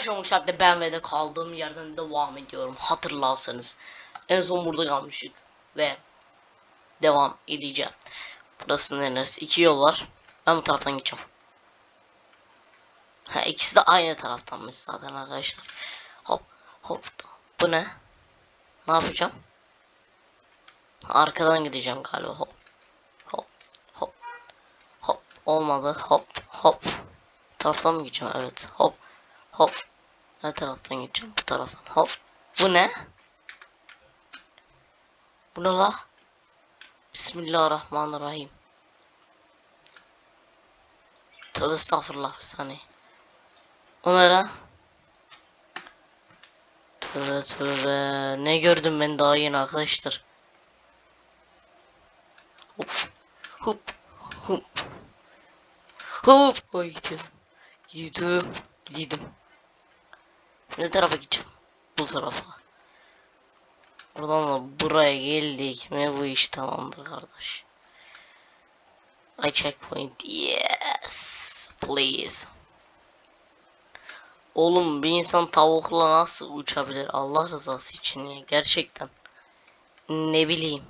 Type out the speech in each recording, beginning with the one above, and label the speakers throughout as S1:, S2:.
S1: Arkadaşlar de ben ve de kaldığım yerden devam ediyorum. Hatırlarsanız. En son burada kalmıştık. Ve devam edeceğim. Burası neresi? İki yol var. Ben bu taraftan gideceğim. Ha ikisi de aynı taraftanmış zaten arkadaşlar. Hop hop. Bu ne? Ne yapacağım? Arkadan gideceğim galiba. Hop. Hop. Hop. Hop. Olmadı. Hop. Hop. Taraftan mı gideceğim? Evet. Hop. Hop. Ne taraftan gideceğim? Bu taraftan. Hop. Bu ne? Bu ne la? Bismillahirrahmanirrahim. Tövbe estağfurullah bir saniye. O ne lan? Tövbe tövbe. Ne gördüm ben daha yeni arkadaşlar. Hop. Hop. Hop. Hop. Oy gidiyorum. Gidiyorum. Gidiyorum. Ne tarafa gideceğim? Bu tarafa. Buradan da buraya geldik bu iş tamamdır kardeş. I checkpoint. Yes. Please. Oğlum bir insan tavukla nasıl uçabilir Allah rızası için ya gerçekten. Ne bileyim.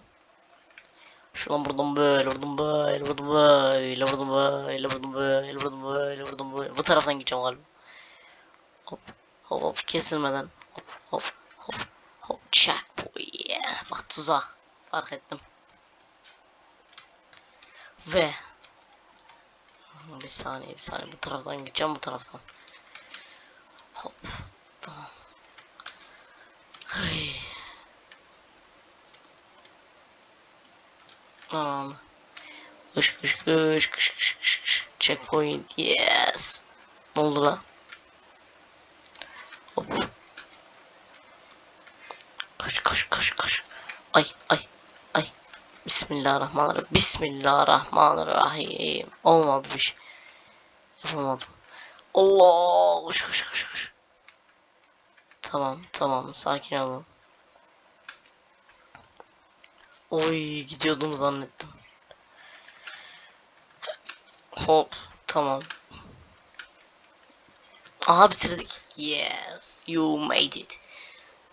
S1: Şuradan buradan böyle, buradan böyle, buradan böyle, buradan böyle, buradan böyle, buradan böyle, buradan böyle. Bu taraftan gideceğim galiba. Hop, hop, hop, kesilmeden. Hop, hop, hop, hop, checkpoint. Yeah. Bak tuzak. Fark ettim. Ve bir saniye, bir saniye. Bu taraftan gideceğim, bu taraftan. Hop. Tamam. Ay. Tamam. Kış kış kış kış kış kış. Checkpoint. Yes. Ne oldu la? Hop. Kaç kaç kaç. Ay ay ay. Bismillahirrahmanirrahim. Bismillahirrahmanirrahim. Olmadı bir şey. Yapamadım. Allah koş koş koş koş. Tamam tamam sakin olun. Oy gidiyordum zannettim. Hop tamam. Aha bitirdik. Yes you made it.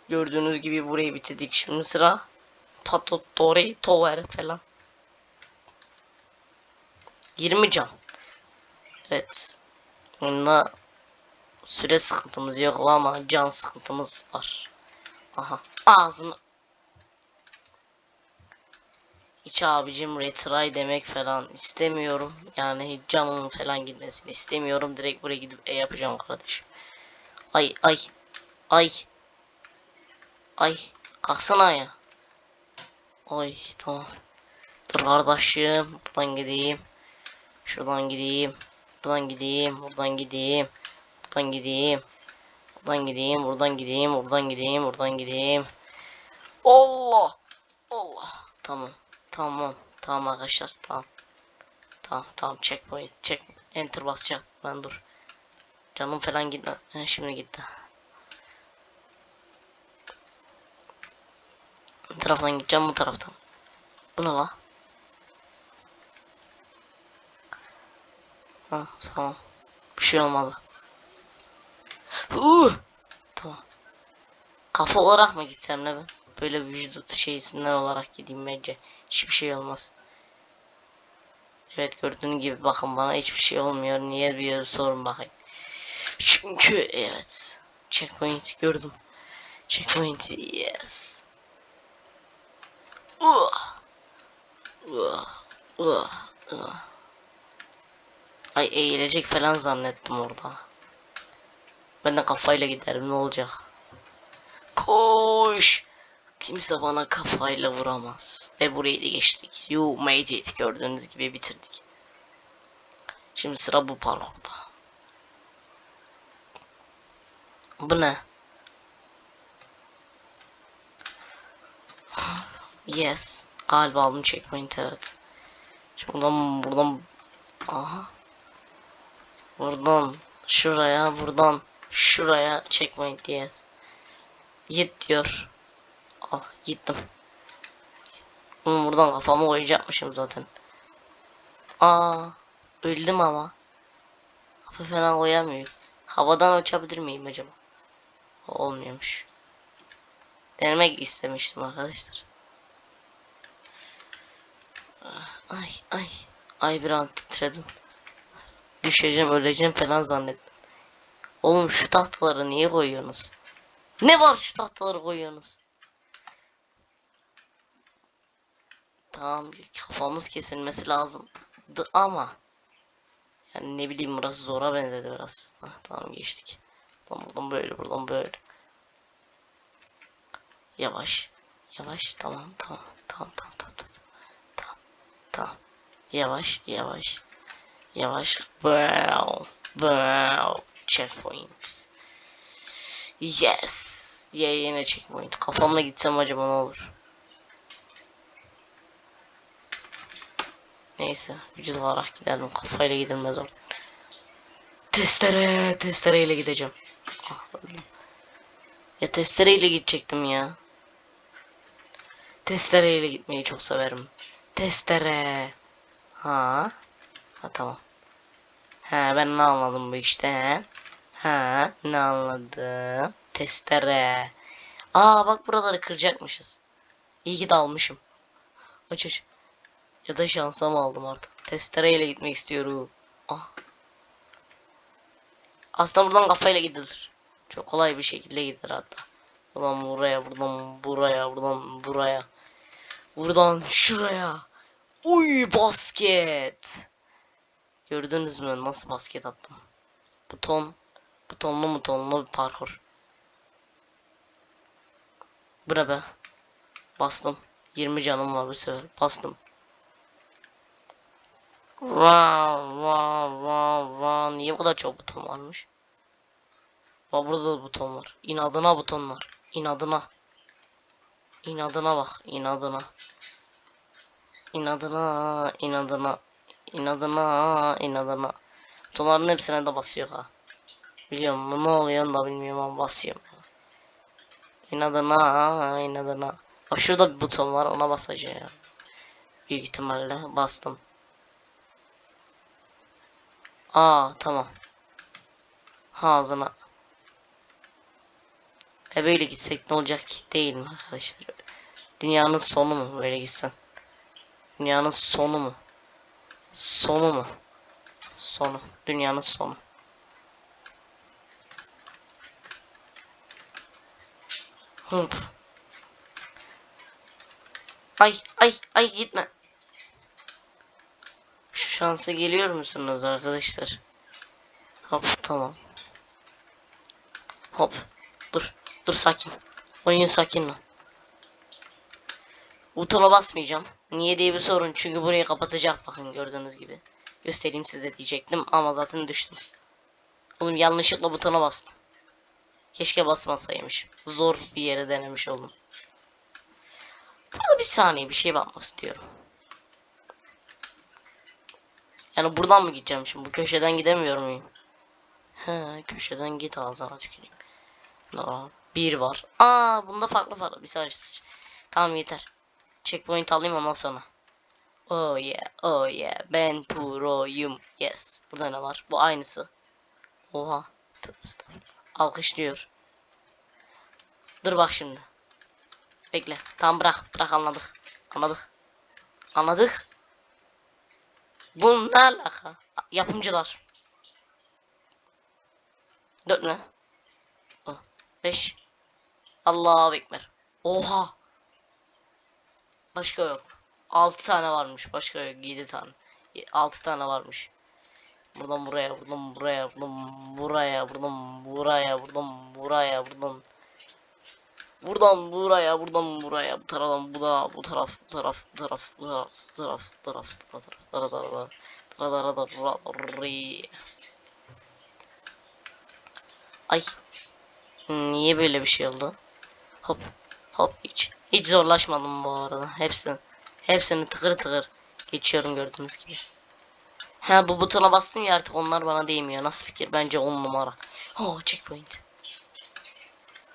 S1: Gördüğünüz gibi burayı bitirdik. Şimdi sıra Patotore Tower falan. 20 can. Evet. Bunda süre sıkıntımız yok ama can sıkıntımız var. Aha ağzını hiç abicim retry demek falan istemiyorum. Yani hiç canımın falan gitmesini istemiyorum. Direkt buraya gidip e yapacağım kardeş. Ay ay ay ay kalksana ya. Ay tamam. Dur kardeşim buradan gideyim. Şuradan gideyim. Buradan gideyim, buradan gideyim. Buradan gideyim. Buradan gideyim, buradan gideyim, buradan gideyim, buradan gideyim. Allah! Allah! Tamam. Tamam. Tamam arkadaşlar. Tamam. Tamam, tamam. Checkpoint. Check. Enter basacak. Ben dur. Canım falan gitti. He, şimdi gitti. Taraftan gideceğim bu taraftan. Bu ne la? Ha, tamam. Bir şey olmadı. Uh! Tamam. Kafa olarak mı gitsem ne ben? Böyle vücut şeysinden olarak gideyim bence. Hiçbir şey olmaz. Evet gördüğün gibi bakın bana hiçbir şey olmuyor. Niye bir sorun bakayım. Çünkü evet. Checkpoint gördüm. Checkpoint yes. Ay eğilecek falan zannettim orada. Ben de kafayla giderim ne olacak? Koş! Kimse bana kafayla vuramaz. Ve burayı da geçtik. You made it. Gördüğünüz gibi bitirdik. Şimdi sıra bu parkurda. Bu ne? Yes. Galiba aldım checkpoint evet. Şimdi buradan buradan aha Buradan şuraya, buradan şuraya checkpoint diye. Git diyor. Al gittim. Bunu buradan kafamı koyacakmışım zaten. Aa, öldüm ama. Kafa falan koyamıyorum. Havadan uçabilir miyim acaba? Olmuyormuş. Denemek istemiştim arkadaşlar. Ay ay. Ay bir an titredim. Düşeceğim öleceğim falan zannettim. Oğlum şu tahtaları niye koyuyorsunuz? Ne var şu tahtaları koyuyorsunuz? Tamam kafamız kesilmesi lazım. Ama yani ne bileyim burası zora benzedi biraz. Hah, tamam geçtik. Buradan, buradan böyle buradan böyle. Yavaş. Yavaş tamam tamam tamam tamam tamam. Yavaş yavaş. Yavaş. Wow wow checkpoints. Yes. Ya yine checkpoint. Kafamla gitsem acaba ne olur? Neyse vücut olarak gidelim kafayla gidilmez oradan testere testereyle gideceğim. Ah, ya testereyle gidecektim ya. Testereyle gitmeyi çok severim. Testere. Ha. Ha tamam. Ha ben ne anladım bu işte. he? Ha ne anladım. Testere. Aa bak buraları kıracakmışız. İyi ki dalmışım. Aç aç. Ya da şansa mı aldım artık. Testereyle gitmek istiyorum. Ah. Aslında buradan kafayla gidilir. Çok kolay bir şekilde gider hatta. Buradan buraya, buradan buraya, buradan buraya. Buradan şuraya. Uy basket. Gördünüz mü nasıl basket attım? Buton. Butonlu butonlu bir parkur. Bura be. Bastım. 20 canım var bu sefer. Bastım. Wow, wow, wow, wow. Niye bu kadar çok buton varmış? Bak burada da buton var. İnadına buton var. İnadına. İnadına bak. inadına. İnadına, inadına, inadına, inadına. Butonların hepsine de basıyor ha. Biliyorum bu ne oluyor da bilmiyorum ama basıyorum. İnadına, inadına. Bak şurada bir buton var ona basacağım. Büyük ihtimalle bastım. Aa tamam. Ağzına. E böyle gitsek ne olacak? Değil mi arkadaşlar? Dünyanın sonu mu böyle gitsen? Dünyanın sonu mu? Sonu mu? Sonu. Dünyanın sonu. Hıp. Ay ay ay gitme. Şu şansa geliyor musunuz arkadaşlar? Hop tamam. Hop. Dur. Dur sakin. Oyun sakin lan. Butona basmayacağım. Niye diye bir sorun. Çünkü burayı kapatacak bakın gördüğünüz gibi. Göstereyim size diyecektim ama zaten düştüm. Oğlum yanlışlıkla butona bastım. Keşke basmasaymış. Zor bir yere denemiş oldum. Burada bir saniye bir şey bakmak istiyorum. Yani buradan mı gideceğim şimdi? Bu köşeden gidemiyor muyum? He köşeden git ağzına tüküreyim. Aa, bir var. Aa bunda farklı farklı bir saniye. Tamam yeter. Checkpoint alayım ondan sonra. Oh yeah, oh yeah. Ben proyum. Yes. Burada ne var? Bu aynısı. Oha. Alkışlıyor. Dur bak şimdi. Bekle. Tamam bırak. Bırak anladık. Anladık. Anladık. Bu ne alaka? Yapımcılar. Dört ne? Oh. Beş. Allahu Ekber. Oha. Başka yok. 6 tane varmış. Başka yok. 7 tane. 6 tane varmış. Buradan buraya, buradan buraya, buradan buraya, buradan buraya, buradan buraya, buradan Buradan buraya, buradan buraya, bu taraftan bu da, bu taraf, bu taraf, bu taraf, bu taraf, bu taraf, bu taraf, bu taraf, dara dara dara, dara dara dara dara Ay. Niye böyle bir şey oldu? Hop, hop hiç. Hiç zorlaşmadım bu arada. Hepsini, hepsini tıkır tıkır geçiyorum gördüğünüz gibi. Ha bu butona bastım ya artık onlar bana değmiyor. Nasıl fikir? Bence 10 numara. Oh checkpoint.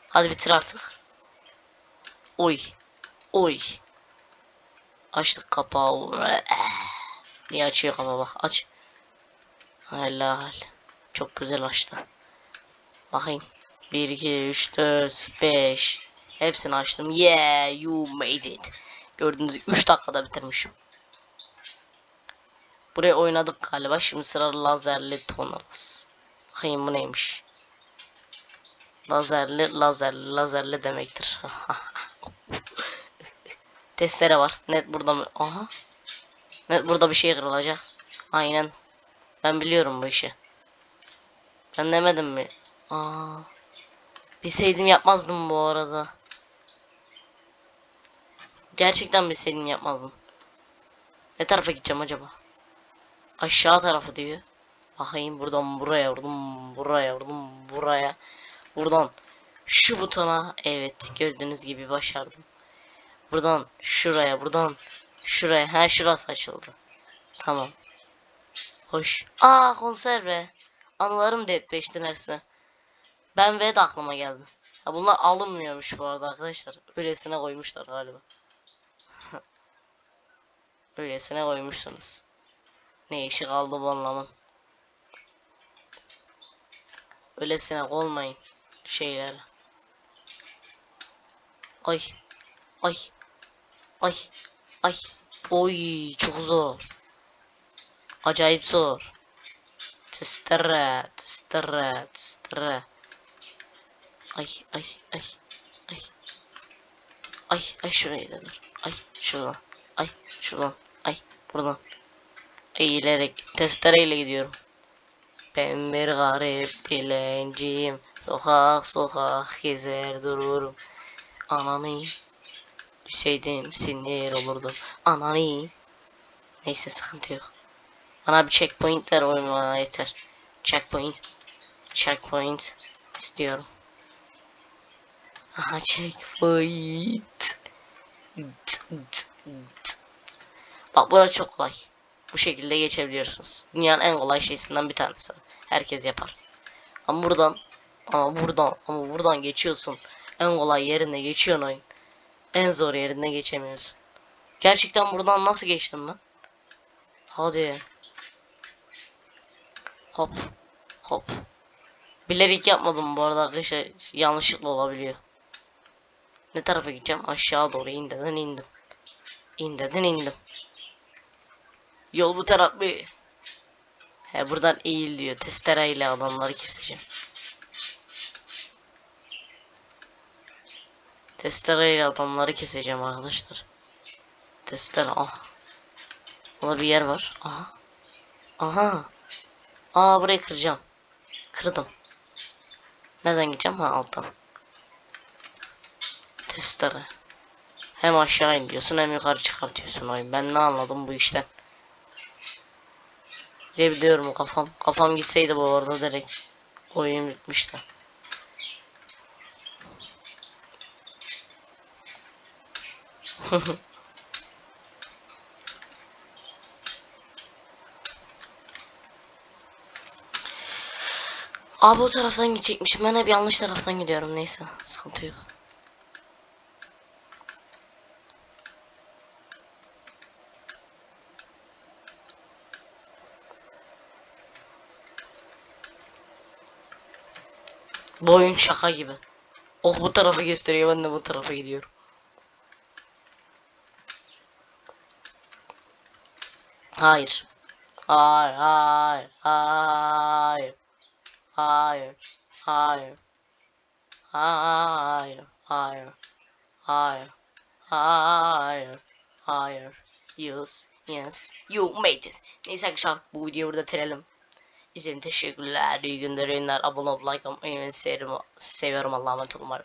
S1: Hadi bitir artık. Oy. Oy. Açtık kapağı. Niye açıyor kapağı bak aç. Helal. Çok güzel açtı. Bakayım. 1, 2, 3, 4, 5. Hepsini açtım. Yeah, you made it. Gördüğünüz gibi 3 dakikada bitirmişim. Buraya oynadık galiba. Şimdi sıra lazerli tonalız. Bakayım bu neymiş. Lazerli, lazerli, lazerli demektir. Testere var. Net burada mı? Aha. Net burada bir şey kırılacak. Aynen. Ben biliyorum bu işi. Ben demedim mi? Aa. Bilseydim yapmazdım bu arada. Gerçekten bilseydim yapmazdım. Ne tarafa gideceğim acaba? Aşağı tarafı diyor. Bakayım buradan buraya vurdum, buraya vurdum, buraya. Buradan şu butona evet gördüğünüz gibi başardım. Buradan şuraya, buradan şuraya. Ha şurası açıldı. Tamam. Hoş. Aa konserve. Anılarım da hep beşti neresi. Ben ve aklıma geldi. Ha bunlar alınmıyormuş bu arada arkadaşlar. Öylesine koymuşlar galiba. Öylesine koymuşsunuz. Ne işi kaldı bu anlamın. Öylesine olmayın şeyler. Ay. Ay. Ay. Ay. Oy çok zor. Acayip zor. Testere, testere, testere. Ay ay ay ay. Ay ay şuraya dur. Ay şuradan. Ay şuradan. Ay buradan. Eğilerek testereyle gidiyorum. Ben bir garip dilenciyim. Sokak sokak gezer dururum. Ananı düşseydim sinir olurdum. Ananı. Neyse sıkıntı yok. Bana bir checkpoint ver oyun yeter. Checkpoint. Checkpoint istiyorum. Aha checkpoint. Bak burası çok kolay. Bu şekilde geçebiliyorsunuz. Dünyanın en kolay şeysinden bir tanesi. Herkes yapar. Ama buradan ama buradan ama buradan geçiyorsun. En kolay yerinde geçiyorsun oyun. En zor yerinde geçemiyorsun. Gerçekten buradan nasıl geçtim ben? Hadi. Hop. Hop. Bilerek yapmadım bu arada arkadaşlar. Yanlışlıkla olabiliyor. Ne tarafa gideceğim? Aşağı doğru in dedin indim. İn indim. Yol bu taraf mı? He buradan eğil diyor. Testereyle adamları keseceğim. Testereyle adamları keseceğim arkadaşlar. Testere ah. Burada bir yer var. Aha. Aha. Aa burayı kıracağım. Kırdım. Nereden gideceğim? Ha alttan. Testere. Hem aşağı in diyorsun hem yukarı çıkartıyorsun oyun. Ben ne anladım bu işten. Ne biliyorum kafam. Kafam gitseydi bu arada direkt oyun bitmişti. Abi o taraftan gidecekmişim. Ben hep yanlış taraftan gidiyorum. Neyse. Sıkıntı yok. Oyun şaka gibi. Oh bu tarafı gösteriyor. Ben de bu tarafa gidiyorum. Hayır. Hayır, hayır, hayır. Hayır, hayır. Hayır, hayır. Hayır. Hayır. Hayır. Yes, yes. You made it. Neyse arkadaşlar bu videoyu burada bitirelim. İzlediğiniz teşekkürler. İyi günler, yayınlar. Abone ol, like olmayı seviyorum. Allah'a emanet olun. Bay.